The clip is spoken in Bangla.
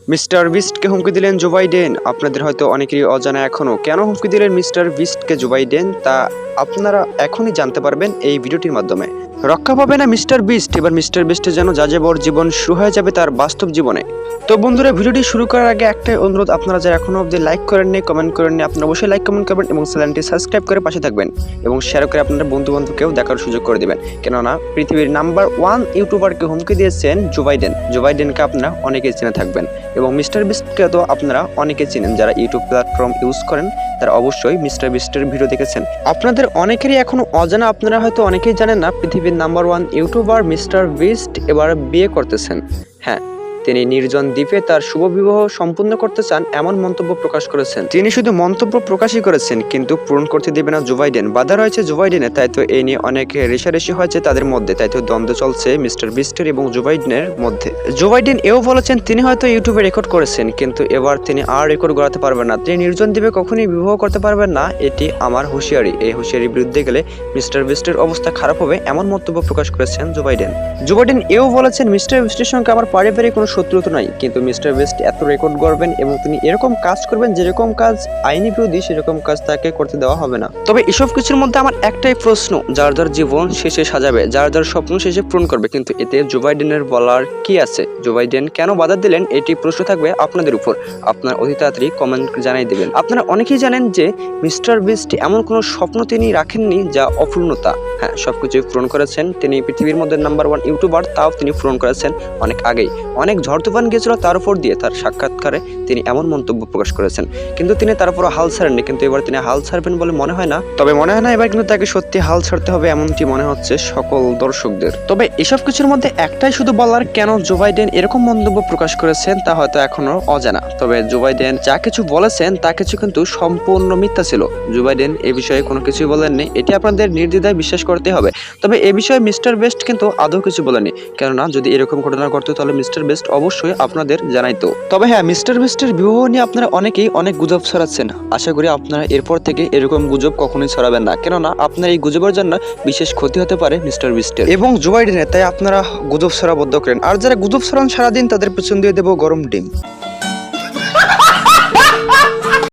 মিস্টার বিস্টকে হুমকি দিলেন জো বাইডেন। আপনাদের হয়তো অনেকেরই অজানা এখনও কেন হুমকি দিলেন মিস্টার বিস্টকে জো বাইডেন? তা আপনারা এখনই জানতে পারবেন এই ভিডিওটির মাধ্যমে। রক্ষা পাবে না মিস্টার বিস্ট, এবার মিস্টার বিস্টের যেন যাযাবর জীবন শুরু হয়ে যাবে তার বাস্তব জীবনে। তো বন্ধুরা, ভিডিওটি শুরু করার আগে একটাই অনুরোধ, আপনারা যারা এখনও অবধি লাইক করেননি, কমেন্ট করেননি, আপনারা অবশ্যই লাইক, কমেন্ট করবেন এবং চ্যানেলটি সাবস্ক্রাইব করে পাশে থাকবেন এবং শেয়ার করে আপনার বন্ধু বান্ধবকেও দেখার সুযোগ করে দিবেন। কেননা, পৃথিবীর নাম্বার ওয়ান ইউটিউবারকে হুমকি দিয়েছেন জো বাইডেন। জো বাইডেনকে আপনারা অনেকেই চিনে থাকবেন এবং মিস্টার বিস্টকে তো আপনারা অনেকে চিনেন যারা ইউটিউব প্ল্যাটফর্ম ইউজ করেন। তারা অবশ্যই মিস্টার বিস্টের ভিডিও দেখেছেন। আপনাদের অনেকেরই এখন অজানা, আপনারা হয়তো অনেকেই জানেন না, পৃথিবীর number one YouTuber mister Beast এবার বিয়ে করতেছেন। হ্যাঁ তিনি নির্জন দ্বীপে তার শুভ বিবাহ সম্পূর্ণ করতে চান এমন মন্তব্য প্রকাশ করেছেন। তিনি শুধু মন্তব্য প্রকাশই করেছেন, কিন্তু পূরণ করতে দেবে না জো বাইডেন বাধা রয়েছে জো বাইডেনের তাই তো এই নিয়ে অনেক রেশারেশি হয়েছে তাদের মধ্যে, তাই তো দ্বন্দ্ব চলছে মিস্টার বিস্টের এবং জো বাইডেনের মধ্যে। জো বাইডেন এও বলেছেন, তিনি হয়তো ইউটিউবে রেকর্ড করেছেন, কিন্তু এবার তিনি আর রেকর্ড গড়াতে পারবেন না। তিনি নির্জন দ্বীপে কখনোই বিবাহ করতে পারবেন না, এটি আমার হুঁশিয়ারি। এই হুঁশিয়ারির বিরুদ্ধে গেলে মিস্টার বিস্টের অবস্থা খারাপ হবে, এমন মন্তব্য প্রকাশ করেছেন জো বাইডেন জো বাইডেন এও বলেছেন, মিস্টার বিস্টের সঙ্গে আমার পারিবারিক কোনো শত্রুতা নাই কিন্তু মিস্টার বেস্ট এত রেকর্ড করবেন এবং তিনি এরকম কাজ করবেন যেরকম কাজ আইনি বিরোধী সেরকম কাজ তাকে করতে দেওয়া হবে না। তবে এসব কিছুর মধ্যে আমার একটাই প্রশ্ন, যার যার জীবন শেষে সাজাবে, যার যার স্বপ্ন শেষে পূরণ করবে, কিন্তু এতে জো বাইডেনের বলার কি আছে? জো বাইডেন কেন বাধা দিলেন? এটি প্রশ্ন থাকবে আপনাদের উপর। আপনার অতি তাড়াতাড়ি কমেন্ট জানাই দেবেন। আপনারা অনেকেই জানেন যে মিস্টার বিস্ট এমন কোনো স্বপ্ন তিনি রাখেননি যা অপূর্ণতা। হ্যাঁ সবকিছুই পূরণ করেছেন। তিনি পৃথিবীর মধ্যে নাম্বার ওয়ান ইউটিউবার, তাও তিনি পূরণ করেছেন অনেক আগেই। অনেক ঝড় তুফান গিয়েছিল তার উপর দিয়ে তার সাক্ষাৎকারে তিনি এমন মন্তব্য প্রকাশ করেছেন। কিন্তু তিনি তার উপর হাল ছাড়েননি, কিন্তু এবার তিনি হাল ছাড়বেন বলে মনে হয় না। তবে মনে হয় না এবার কিন্তু তাকে সত্যি হাল ছাড়তে হবে এমনটি মনে হচ্ছে সকল দর্শকদের। তবে এসব কিছুর মধ্যে একটাই শুধু বলার কেন জো বাইডেন এরকম মন্তব্য প্রকাশ করেছেন তা হয়তো এখনও অজানা। তবে জো বাইডেন যা কিছু বলেছেন, তা কিছু কিন্তু সম্পূর্ণ মিথ্যা ছিল। জো বাইডেন এ বিষয়ে কোনো কিছুই বলেননি, এটি আপনাদের নির্দ্বিধায় বিশ্বাস করতে হবে। তবে এ বিষয়ে মিস্টার বেস্ট কিন্তু আদৌ কিছু বলেনি কেননা যদি এরকম ঘটনা ঘটতো, তাহলে মিস্টার বেস্ট অবশ্যই আপনাদের জানাইতো তবে হ্যাঁ মিস্টার মিস্টার বিবাহ নিয়ে আপনারা অনেকেই অনেক গুজব ছড়াচ্ছেন। আশা করি আপনারা এরপর থেকে এরকম গুজব কখনোই ছড়াবেন না। কেননা, আপনার এই গুজবের জন্য বিশেষ ক্ষতি হতে পারে মিস্টার বিস্টের এবং জো বাইডেনের, তাই আপনারা গুজব ছড়া বদ্ধ করেন। আর যারা গুজব ছড়ান, সারাদিন তাদের পেছন দিয়ে দেবো গরম ডিম।